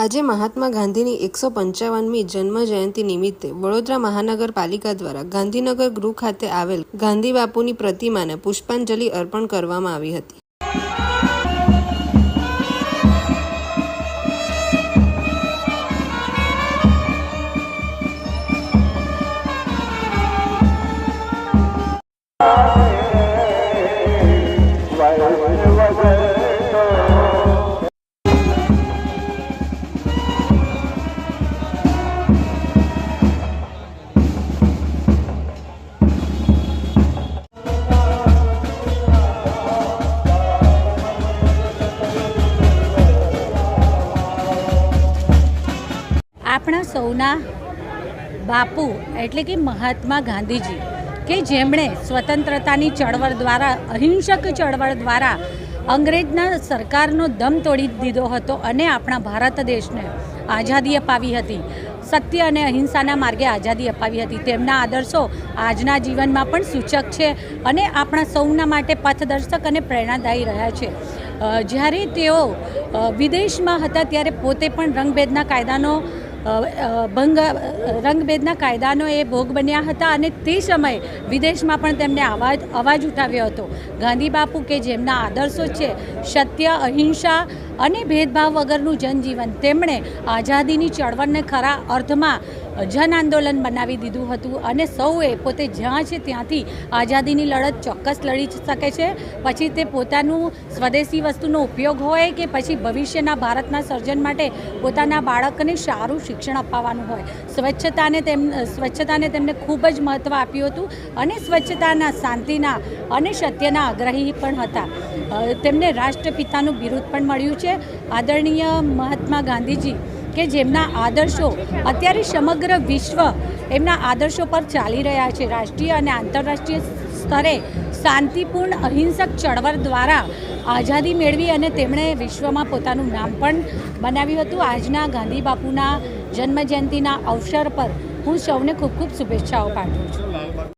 આજે મહાત્મા ગાંધીની એકસો પંચાવનમી જન્મ જયંતિ નિમિત્તે વડોદરા મહાનગરપાલિકા દ્વારા ગાંધીનગર ગૃહ ખાતે આવેલ ગાંધી બાપુની પ્રતિમાને પુષ્પાંજલિ અર્પણ કરવામાં આવી હતી. આપણા સૌના બાપુ એટલે કે મહાત્મા ગાંધીજી કે જેમણે સ્વતંત્રતાની ચળવળ દ્વારા, અહિંસક ચળવળ દ્વારા અંગ્રેજના સરકારનો દમ તોડી દીધો હતો અને આપણા ભારત દેશને આઝાદી અપાવી હતી. સત્ય અને અહિંસાના માર્ગે આઝાદી અપાવી હતી. તેમના આદર્શો આજના જીવનમાં પણ સૂચક છે અને આપણા સૌના માટે પથદર્શક અને પ્રેરણાદાયી રહ્યા છે. જ્યારે તેઓ વિદેશમાં હતા ત્યારે પોતે પણ રંગભેદના કાયદાનો ભંગ રંગભેદના કાયદાનો એ ભોગ બન્યા હતા અને તે સમયે વિદેશમાં પણ તેમને અવાજ અવાજ ઉઠાવ્યો હતો. ગાંધી બાપુ કે જેમના આદર્શો છે, સત્ય, અહિંસા અને ભેદભાવ વગરનું જનજીવન, તેમણે આઝાદીની ચળવળને ખરા અર્થમાં જન આંદોલન બનાવી દીધું હતું અને સૌએ પોતે જ્યાં છે ત્યાંથી આઝાદીની લડત ચોક્કસ લડી શકે છે. પછી તે પોતાનું સ્વદેશી વસ્તુનો ઉપયોગ હોય કે પછી ભવિષ્યના ભારતના સર્જન માટે પોતાના બાળકને સારું શિક્ષણ અપાવવાનું હોય. સ્વચ્છતાને તેમ, સ્વચ્છતાને તેમને ખૂબ જ મહત્ત્વ આપ્યું હતું અને સ્વચ્છતાના, શાંતિના અને સત્યના આગ્રહી પણ હતા. તેમને રાષ્ટ્રપિતાનું બિરુદ પણ મળ્યું છે. આદરણીય મહાત્મા ગાંધીજી કે જેમના આદર્શો અત્યારે સમગ્ર વિશ્વ એમના આદર્શો પર ચાલી રહ્યા છે. રાષ્ટ્રીય અને આંતરરાષ્ટ્રીય સ્તરે શાંતિપૂર્ણ, અહિંસક ચળવળ દ્વારા આઝાદી મેળવી અને તેમણે વિશ્વમાં પોતાનું નામ પણ બનાવ્યું હતું. આજના ગાંધી બાપુના જન્મજયંતિના અવસર પર હું સૌને ખૂબ ખૂબ શુભેચ્છાઓ પાઠવું છું.